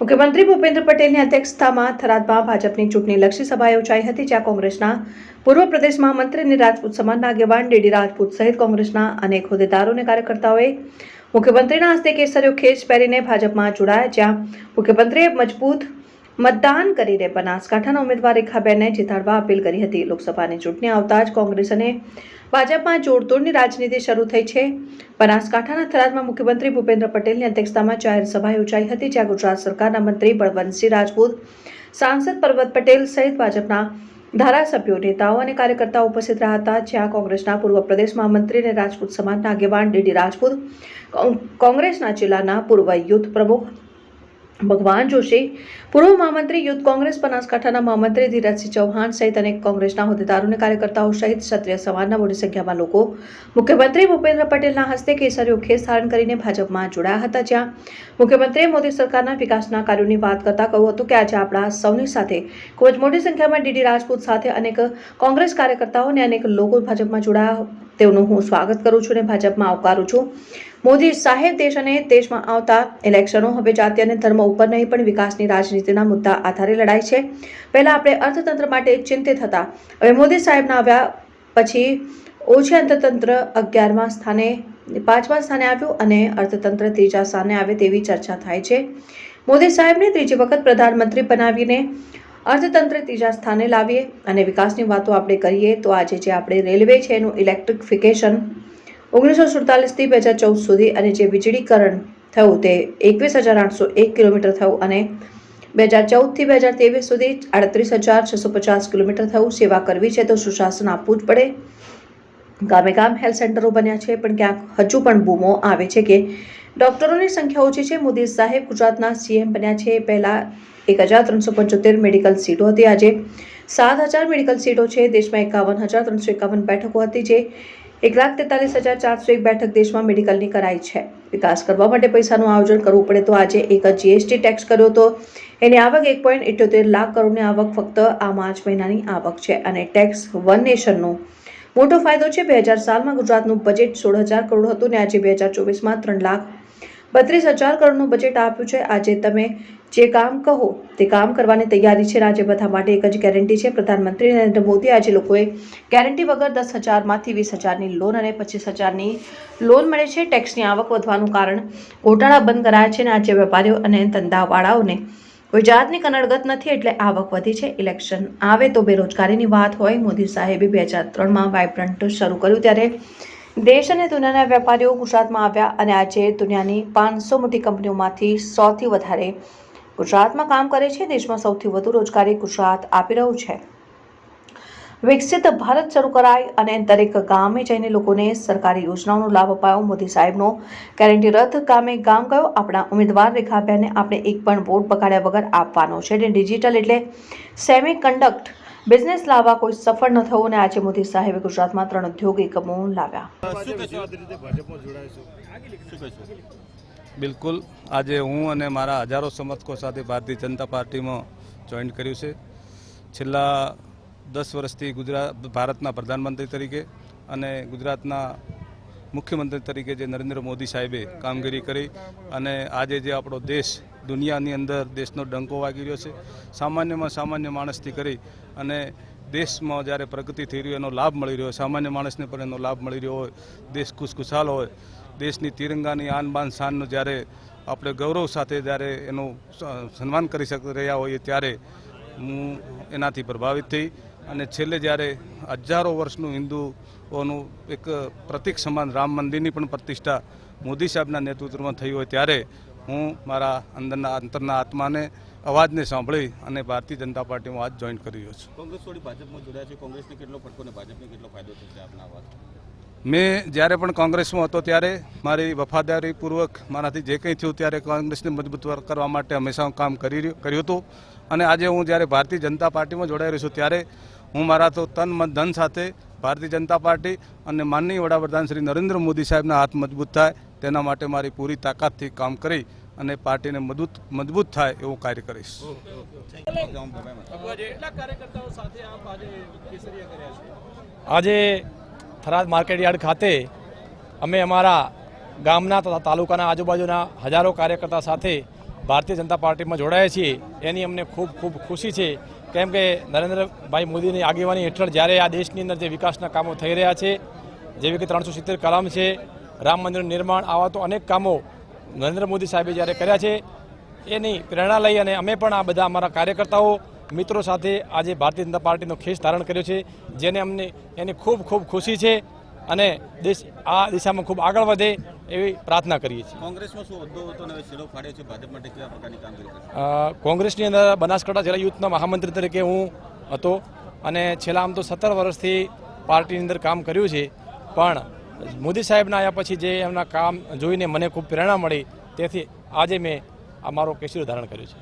મુખ્યમંત્રી ભૂપેન્દ્ર પટેલની અધ્યક્ષતામાં થરાદમાં ભાજપની ચૂંટણીલક્ષી સભા યોજાઈ હતી, જ્યાં કોંગ્રેસના પૂર્વ પ્રદેશ મહામંત્રી અને રાજપૂત સમાજના આગેવાન ડીડી રાજપૂત સહિત કોંગ્રેસના અનેક હોદ્દેદારો અને કાર્યકર્તાઓએ મુખ્યમંત્રીના હસ્તે કેસરીઓ ખેસ પહેરીને ભાજપમાં જોડાયા, જ્યાં મુખ્યમંત્રીએ મજબૂત મતદાન કરીને બનાસકાંઠાના ઉમેદવાર રેખાબેનને જીતાડવા અપીલ કરી હતી. લોકસભાની ચૂંટણી આવતા જ કોંગ્રેસ અને ભાજપમાં જોડતોડની રાજનીતિ શરૂ થઈ છે. બનાસકાંઠાના થરાદમાં મુખ્યમંત્રી ભૂપેન્દ્ર પટેલની અધ્યક્ષતામાં જાહેર સભા યોજાઈ હતી, જ્યાં ગુજરાત સરકારના મંત્રી બળવંતસિંહ રાજપૂત, સાંસદ પર્વત પટેલ સહિત ભાજપના ધારાસભ્યો, નેતાઓ અને કાર્યકર્તાઓ ઉપસ્થિત રહ્યા હતા, જ્યાં કોંગ્રેસના પૂર્વ પ્રદેશ મહામંત્રી અને રાજપૂત સમાજના આગેવાન ડીડી રાજપૂત, કોંગ્રેસના જિલ્લાના પૂર્વ યુથ પ્રમુખ ભગવાન જોશી. પૂર્વ મહામંત્રી યુથ કોંગ્રેસ, બનાસકાંઠાના મહામંત્રી ધીરજસિંહ ચૌહાણ સહિત અનેક કોંગ્રેસના હોદ્દેદારો અને કાર્યકર્તાઓ સહિત ક્ષત્રિય સમાજના મોટી સંખ્યામાં લોકો. મુખ્યમંત્રી ભૂપેન્દ્ર પટેલના હસ્તે કેસરીયો ખેસ ધારણ કરીને ભાજપમાં જોડાયા હતા જ્યાં મુખ્યમંત્રીએ મોદી સરકારના વિકાસના કાર્યોની વાત કરતા કહ્યું હતું કે આજે આપણા સૌની સાથે, ખૂબ જ મોટી સંખ્યામાં ડીડી રાજપૂત સાથે અનેક કોંગ્રેસ કાર્યકર્તાઓ અને અનેક લોકો ભાજપમાં જોડાયા તેઓનું હું સ્વાગત કરું છું અને ભાજપમાં આવકારું છું. મોદી સાહેબ દેશ અને દેશમાં આવતા ઇલેક્શનો હવે જાતિ અને ધર્મ ઉપર નહીં, પણ વિકાસની રાજનીતિના મુદ્દા આધારે લડાય છે. પહેલાં આપણે અર્થતંત્ર માટે ચિંતિત હતા. હવે મોદી સાહેબના આવ્યા પછી ઓછી અર્થતંત્ર અગિયારમા સ્થાને, પાંચમા સ્થાને આવ્યું અને અર્થતંત્ર ત્રીજા સ્થાને આવે તેવી ચર્ચા થાય છે. મોદી સાહેબને ત્રીજી વખત પ્રધાનમંત્રી બનાવીને અર્થતંત્ર ત્રીજા સ્થાને લાવીએ અને વિકાસની વાતો આપણે કરીએ તો આજે જે આપણે રેલવે છે એનું ઇલેક્ટ્રિફિકેશન ઓગણીસો સુડતાલીસથી બે હજાર ચૌદ સુધી અને જે વીજળીકરણ થયું તે એકવીસ હજાર આઠસો એક કિલોમીટર થયું અને બે હજાર ચૌદથી બે હજાર ત્રેવીસ સુધી આડત્રીસ હજાર છસો પચાસ કિલોમીટર થયું. સેવા કરવી છે તો સુશાસન આપવું જ પડે. ગામે ગામ હેલ્થ સેન્ટરો બન્યા છે, પણ ક્યાંક હજુ પણ બૂમો આવે છે કે ડોક્ટરોની સંખ્યા ઓછી છે. મોદી સાહેબ ગુજરાતના સીએમ બન્યા છે. પહેલા એક હજાર ત્રણસો પંચોતેર મેડિકલ સીટો હતી. આજે સાત હજાર મેડિકલ સીટો છે. દેશમાં એકાવન હજાર ત્રણસો એકાવન બેઠકો હતી જે એક લાખ તેતાલીસ હજાર ચારસો એક બેઠક દેશમાં મેડિકલની કરાઈ છે. વિકાસ કરવા માટે પૈસાનું આયોજન કરવું પડે તો આજે એક જીએસટી ટેક્સ કર્યો તો એની આવક એક પોઈન્ટ ઇઠ્યોતેર લાખ કરોડની આવક ફક્ત આ માર્ચ મહિનાની આવક છે અને ટેક્સ વન નેશનનો મોટો ફાયદો છે. બે હજાર સાલમાં ગુજરાતનું બજેટ સોળ હજાર કરોડ હતું ને આજે બે હજાર ચોવીસમાં ત્રણ લાખ બત્રીસ હજાર કરોડનું બજેટ આપ્યું છે. આજે તમે જે કામ કહો તે કામ કરવાની તૈયારી છે આજે બધા માટે એક જ ગેરંટી છે. પ્રધાનમંત્રી નરેન્દ્ર મોદી આજે લોકોએ ગેરંટી વગર દસ હજારમાંથી વીસ હજારની લોન અને પચીસ હજારની લોન મળે છે. ટેક્સની આવક વધવાનું કારણ ગોટાળા બંધ કરાયા છે અને આજે વેપારીઓ અને ધંધાવાળાઓને કોઈ જાતની કનડગત નથી એટલે આવક વધી છે. ઇલેક્શન આવે તો બેરોજગારીની વાત હોય. મોદી સાહેબે બે હજાર ત્રણમાં વાઇબ્રન્ટ શરૂ કર્યું ત્યારે દેશ અને દુનિયાના વેપારીઓ ગુજરાતમાં આવ્યા અને આજે દુનિયાની પાંચસો મોટી કંપનીઓમાંથી સૌથી વધારે ગુજરાતમાં કામ કરે છે. દેશમાં સૌથી વધુ રોજગારી ગુજરાત આપી રહ્યું છે. વિકસિત ભારત શરૂ કરાય અને દરેક ગામે જઈને લોકોને સરકારી યોજનાઓનો લાભ અપાયો. મોદી સાહેબનો ગેરંટી રથ ગામે ગામ ગયો. આપણા ઉમેદવાર રેખાબેનને આપણે એક પણ વોટ બગાડ્યા વગર આપવાનો છે. અને ડિજિટલ એટલે સેમી કન્ડક્ટ બિઝનેસ લાવવા કોઈ સફળ ન થયું અને આજે મોદી સાહેબે ગુજરાતમાં ત્રણ ઉદ્યોગ એકમો લાવ્યા. બિલકુલ. આજે હું અને મારા હજારો સમર્થકો સાથે ભારતીય જનતા પાર્ટીમાં જોઈન કર્યું છે. છેલ્લા દસ વર્ષથી ગુજરાત ભારતના પ્રધાનમંત્રી તરીકે અને ગુજરાતના મુખ્યમંત્રી તરીકે જે નરેન્દ્ર મોદી સાહેબે કામગીરી કરી અને આજે જે આપણો દેશ દુનિયાની અંદર દેશનો ડંકો વાગી રહ્યો છે. સામાન્યમાં સામાન્ય માણસથી કરી અને દેશમાં જ્યારે પ્રગતિ થઈ રહ્યો એનો લાભ મળી રહ્યો. સામાન્ય માણસને પણ એનો લાભ મળી રહ્યો હોય. દેશ ખુશખુશાલ હોય. દેશની તિરંગાની આન બાન શાનનું જ્યારે આપણે ગૌરવ સાથે જ્યારે એનું સન્માન કરી શક, રહ્યા હોઈએ ત્યારે હું એનાથી પ્રભાવિત થઈ અને છેલ્લે જ્યારે હજારો વર્ષનું હિન્દુઓનું એક પ્રતિક સમાન રામ મંદિરની પણ પ્રતિષ્ઠા મોદી સાહેબના નેતૃત્વમાં થઈ હોય ત્યારે હું મારા અંદરના અંતરના આત્માને અવાજને સાંભળી અને ભારતીય જનતા પાર્ટીમાં આજ જોઈન કરી રહ્યો છું. કોંગ્રેસ થોડી ભાજપમાં જોડાયા છે. કોંગ્રેસને કેટલો ફટકો અને ભાજપને કેટલો ફાયદો થશે આપના વાત? મેં જ્યારે પણ કોંગ્રેસમાં હતો ત્યારે મારી વફાદારીપૂર્વક મારાથી જે કંઈ થયું ત્યારે કોંગ્રેસને મજબૂત કરવા માટે હંમેશા હું કામ કરી રહ્યો- કર્યું હતું. અને આજે હું જ્યારે ભારતીય જનતા પાર્ટીમાં જોડાઈ રહ્યો છું ત્યારે હું મારા તો તન મન ધન સાથે ભારતીય જનતા પાર્ટી અને માનનીય વડાપ્રધાન શ્રી નરેન્દ્ર મોદી સાહેબના હાથ મજબૂત થાય, તેના માટે મારી પૂરી તાકાતથી કામ કરી અને પાર્ટીને મજબૂત મજબૂત થાય એવું કાર્ય કરીશ. આજે થરાદ માર્કેટ યાર્ડ ખાતે અમે અમારા ગામના તથા તાલુકાના આજુબાજુના હજારો કાર્યકર્તા સાથે ભારતીય જનતા પાર્ટીમાં જોડાયા છીએ. એની અમને ખૂબ ખૂબ ખુશી છે કેમ કે નરેન્દ્રભાઈ મોદીની આગેવાની હેઠળ જ્યારે આ દેશની અંદર જે વિકાસના કામો થઈ રહ્યા છે, જેવી કે ત્રણસો સિત્તેર કલામ છે, રામ મંદિરનું નિર્માણ આવા તો અનેક કામો નરેન્દ્ર મોદી સાહેબે જ્યારે કર્યા છે, એની પ્રેરણા લઈ અને અમે પણ આ બધા અમારા કાર્યકર્તાઓ, મિત્રો સાથે આજે ભારતીય જનતા પાર્ટીનો ખેસ ધારણ કર્યો છે, જેને અમને એની ખૂબ ખૂબ ખુશી છે અને દેશ આ દિશામાં ખૂબ આગળ વધે એવી પ્રાર્થના કરીએ છીએ. કોંગ્રેસમાં શું હોદ્દો હતો અને છેડો ફાડ્યો છે? ભાજપ માટે કેવા પ્રકારની કામગીરી કોંગ્રેસની અંદર બનાસકાંઠા જિલ્લા યુથના મહામંત્રી તરીકે હું હતો અને છેલ્લા આમ તો સત્તર વર્ષથી પાર્ટીની અંદર કામ કર્યું છે. પણ મોદી સાહેબના આવ્યા પછી જે એમના કામ જોઈને મને ખૂબ પ્રેરણા મળી તેથી આજે મેં આ મારો કેસરી ધારણ કર્યું છે.